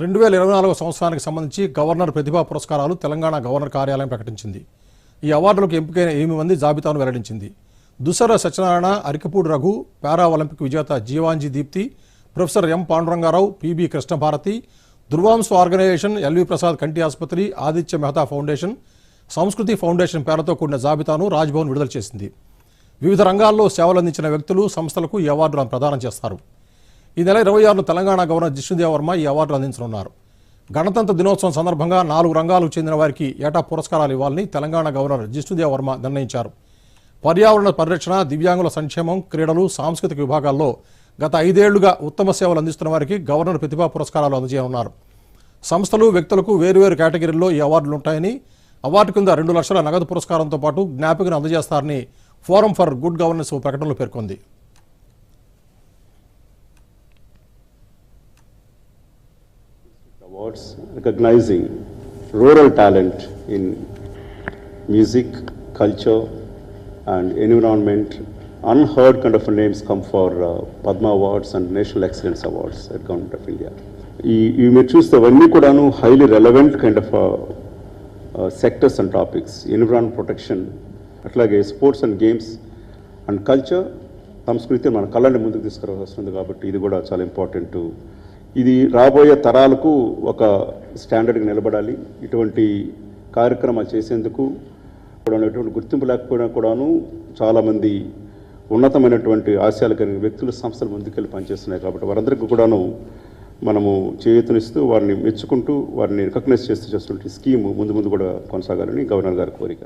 రెండు వేల ఇరవై నాలుగో సంవత్సరానికి సంబంధించి గవర్నర్ ప్రతిభా పురస్కారాలు తెలంగాణ గవర్నర్ కార్యాలయం ప్రకటించింది. ఈ అవార్డులకు ఎంపికైన ఎనిమిది మంది జాబితాను వెల్లడించింది. దుసర సత్యనారాయణ అరికపూడి రఘు పారా ఒలింపిక్ విజేత Jeevanji Deepti professor M Pandurangarao PB Krishnabharati Durvamsha organisation LV Prasad కంటి ఆసుపత్రి ఆదిత్య మెహతా ఫౌండేషన్ సంస్కృతి ఫౌండేషన్ పేరుతో కూడిన జాబితాను రాజ్భవన్ విడుదల చేసింది. వివిధ రంగాల్లో సేవలందించిన వ్యక్తులు సంస్థలకు ఈ అవార్డులను ప్రదానం చేస్తారు. ఈ నెల ఇరవై ఆరును తెలంగాణ గవర్నర్ జిష్ణుదేవ్ వర్మ ఈ అవార్డులు అందించనున్నారు. గణతంత్ర దినోత్సవం సందర్భంగా నాలుగు రంగాలకు చెందిన వారికి ఏటా పురస్కారాలు ఇవ్వాలని తెలంగాణ గవర్నర్ జిష్ణుదేవ్ వర్మ నిర్ణయించారు. పర్యావరణ పరిరక్షణ దివ్యాంగుల సంక్షేమం క్రీడలు సాంస్కృతిక విభాగాల్లో గత ఐదేళ్ళుగా ఉత్తమ సేవలు అందిస్తున్న వారికి గవర్నర్ ప్రతిభా పురస్కారాలు అందజేయనున్నారు. సంస్థలు వ్యక్తులకు వేరువేరు కేటగిరీల్లో ఈ అవార్డులు ఉంటాయని అవార్డు కింద రెండు లక్షల నగదు పురస్కారంతో పాటు జ్ఞాపికను అందజేస్తారని ఫోరం ఫర్ గుడ్ గవర్నెన్స్ ప్రకటనలో పేర్కొంది. Awards recognising rural talent in music culture and environment unheard kind of names come for Padma awards and national excellence awards at government of India ఈ ఇవి మీరు చూస్తే అవన్నీ కూడాను highly relevant kind of sectors and topics environ protection అట్లాగే sports and games and culture సంస్కృతి మన కళని ముందుకు తీసుకురావాల్సి ఉంది కాబట్టి ఇది కూడా చాలా ఇంపార్టెంట్ ఇది రాబోయే తరాలకు ఒక స్టాండర్డ్గా నిలబడాలి. ఇటువంటి కార్యక్రమాలు చేసేందుకు కూడా ఎటువంటి గుర్తింపు లేకపోయినా కూడాను చాలామంది ఉన్నతమైనటువంటి ఆశయాలు కలిగిన వ్యక్తులు సంస్థలు ముందుకెళ్ళి పనిచేస్తున్నాయి కాబట్టి వారందరికీ కూడాను మనము చేయూతనిస్తూ వారిని మెచ్చుకుంటూ వారిని రికగ్నైజ్ చేస్తూ చేస్తున్న స్కీము ముందు ముందు కూడా కొనసాగాలని గవర్నర్ గారి కోరిక.